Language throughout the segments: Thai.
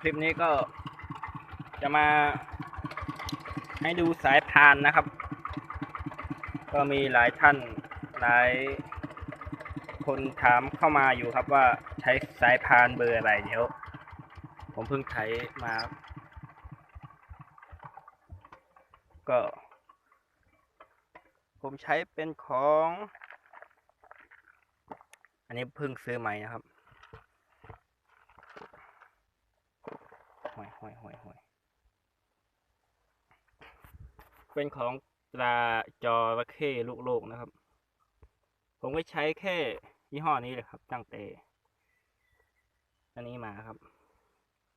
คลิปนี้ก็จะมาให้ดูสายพานนะครับ ก็มีหลายท่านหลายคนถามเข้ามาอยู่ครับว่าใช้สายพานเบอร์อะไรเดี๋ยว ผมเพิ่งใช้มา ก็ ผมใช้เป็นของ อันนี้เพิ่งซื้อใหม่นะครับห่วยห่วยห่วยห่วย เป็นของตราจอระเข้ลูกโลกนะครับ ผมก็ใช้แค่ยี่ห้อนี้เลยครับ ตั้งแต่อันนี้มาครับ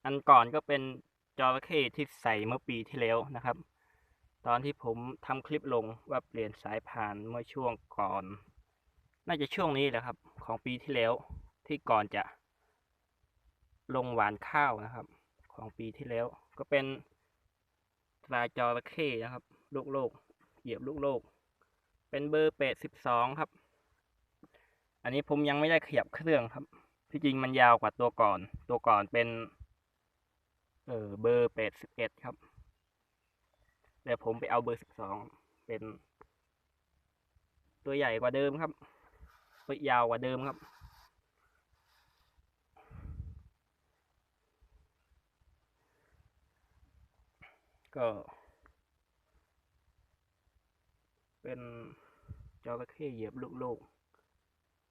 อันก่อนก็เป็นจอระเข้ที่ใส่เมื่อปีที่แล้วนะครับ ตอนที่ผมทำคลิปลงว่าเปลี่ยนสายพานเมื่อช่วงก่อน น่าจะช่วงนี้แหละครับ ของปีที่แล้วที่ก่อนจะลงหวานข้าวนะครับ ของปีที่แล้ว ก็เป็นตราจอระเข้นะครับ ลูกโลก เหยียบลูกโลก เป็นเบอร์แปดสิบสองครับ อันนี้ผมยังไม่ได้ขยับเครื่องครับ ที่จริงมันยาวกว่าตัวก่อน ตัวก่อนเป็น เออเบอร์แปดสิบเอ็ดครับ แต่ผมไปเอาเบอร์สิบสองเป็น ตัวใหญ่กว่าเดิมครับ ตัวยาวกว่าเดิมครับก็ เป็นจระเข้เหยียบลูกโลก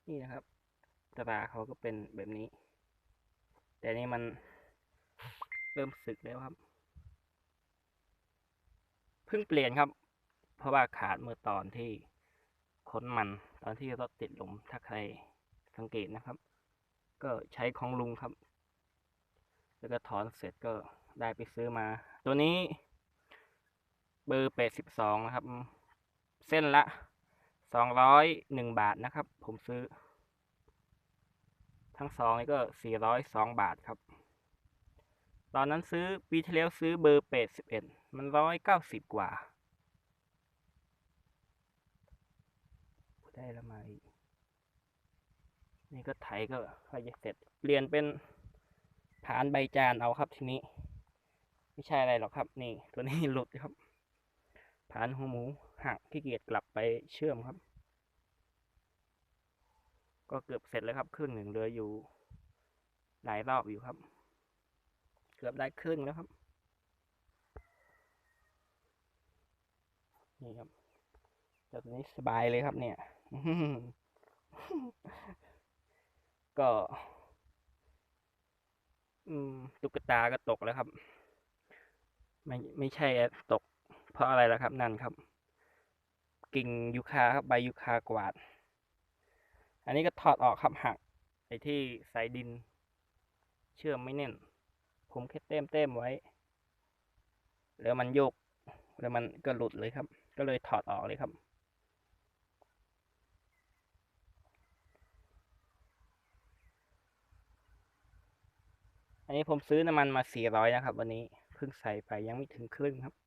นี่นะครับ ตาเขาก็เป็นแบบนี้ แต่นี่มันเริ่มสึกแล้วครับ เพิ่งเปลี่ยนครับ เพราะว่าขาดเมื่อตอนที่ค้นมันตอนที่รถติดลมถ้าใครสังเกตนะครับ ก็ใช้ของลุงครับ แล้วก็ถอนเสร็จก็ได้ไปซื้อมา ตัวนี้เบอร์แปดสิบสองนะครับ เส้นละสองร้อยหนึ่งบาทนะครับ ผมซื้อ ทั้งสองนี่ก็สี่ร้อยสองบาทครับ ตอนนั้นซื้อปีที่แล้วซื้อเบอร์แปดสิบเอ็ดมันร้อยเก้าสิบกว่า ได้แล้วมาอีกนี่ก็ไถก็ใกล้จะเสร็จ เปลี่ยนเป็นฐานใบจานเอาครับทีนี้ ไม่ใช่อะไรหรอกครับ นี่ตัวนี้หลุดครับ ฐานหัวหมูหักขี้เกียจกลับไปเชื่อมครับ ก็เกือบเสร็จแล้วครับครึ่งหนึ่งเหลืออยู่ หลายรอบอยู่ครับ เกือบได้ครึ่งแล้วครับ นี่ครับแต่ตัวนี้สบายเลยครับเนี่ย ก็ตุ๊กตาก็ตกแล้วครับ ไม่ไม่ใช่ตก เพราะอะไรล่ะครับนั่นครับ กิ่งยูคาครับใบยูคากวาด อันนี้ก็ถอดออกครับหักไอ้ที่ใส่ดิน เชื่อมไม่แน่น ผมแค่เต้มเต้มไว้ แล้วมันโยก แล้วมันก็หลุดเลยครับ ก็เลยถอดออกเลยครับอันนี้ผมซื้อน้ำมันมาสี่ร้อยนะครับ วันนี้เพิ่งใส่ไปยังไม่ถึงครึ่งครับ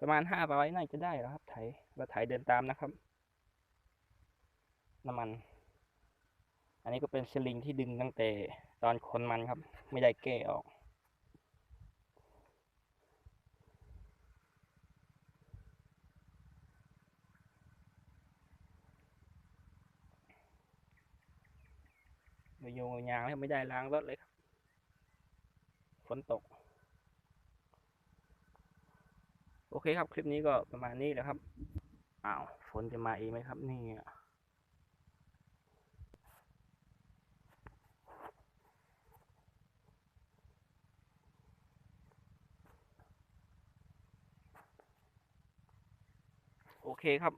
ประมาณห้าร้อยน่าจะได้แล้วครับ ไถเราไถเดินตามนะครับ น้ำมัน อันนี้ก็เป็นสลิงที่ดึงตั้งแต่ตอนคนมันครับ ไม่ได้แก้ออกโยงยางแล้วไม่ได้ล้างรถเลยครับ ฝนตก โอเคครับ คลิปนี้ก็ประมาณนี้แหละครับ อ้าว ฝนจะมาอีกไหมครับนี่โอเคครับ